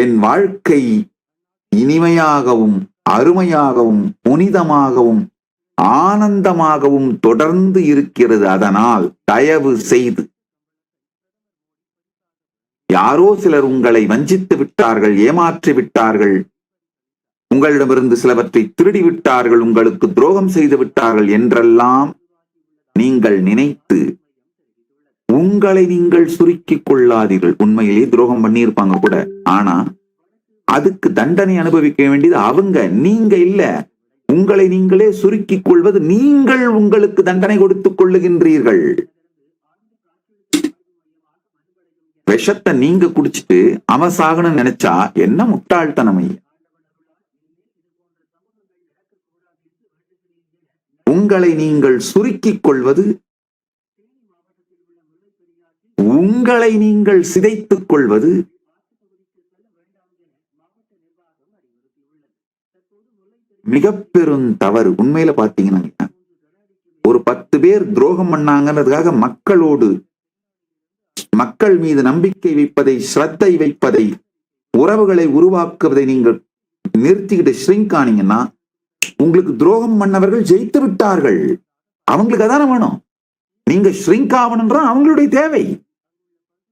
என் வாழ்க்கை இனிமையாகவும் அருமையாகவும் புனிதமாகவும் ஆனந்தமாகவும் தொடர்ந்து இருக்கிறது. அதனால் தயவு செய்து யாரோ சிலர் உங்களை வஞ்சித்து விட்டார்கள் ஏமாற்றி விட்டார்கள் உங்களிடமிருந்து சிலவற்றை திருடி விட்டார்கள் உங்களுக்கு துரோகம் செய்து விட்டார்கள் என்றெல்லாம் நீங்கள் நினைத்து உங்களை நீங்கள் சுருக்கிக் கொள்ளாதீர்கள். உண்மையிலேயே துரோகம் பண்ணியிருப்பாங்க கூட. ஆனா அதுக்கு தண்டனை அனுபவிக்க வேண்டியது அவங்க. நீங்க இல்ல. உங்களை நீங்களே சுருக்கிக் கொள்வது நீங்கள் உங்களுக்கு தண்டனை கொடுத்துக் கொள்ளுகின்றீர்கள். விஷத்தை நீங்க குடிச்சிட்டு அவன் சாகணும்னு நினைச்சா என்ன முட்டாள்தனம்? உங்களை நீங்கள் சுருக்கிக் கொள்வது உங்களை நீங்கள் சிதைத்துக் கொள்வது மிக பெரும் தவறு. உண்மையில பாத்தீங்கன்னா ஒரு பத்து பேர் துரோகம் பண்ணாங்கன்றதுக்காக மக்களோடு மக்கள் மீது நம்பிக்கை வைப்பதை ஸ்ரத்தை வைப்பதை உறவுகளை உருவாக்குவதை நீங்கள் நிறுத்திக்கிட்டு ஸ்ரிங்க் ஆனீங்கன்னா உங்களுக்கு துரோகம் பண்ணவர்கள் ஜெயித்து விட்டார்கள். அவங்களுக்கு அதான வேணும். நீங்க ஸ்ரிங்க் ஆகணும்ன்ற அவங்களுடைய தேவை.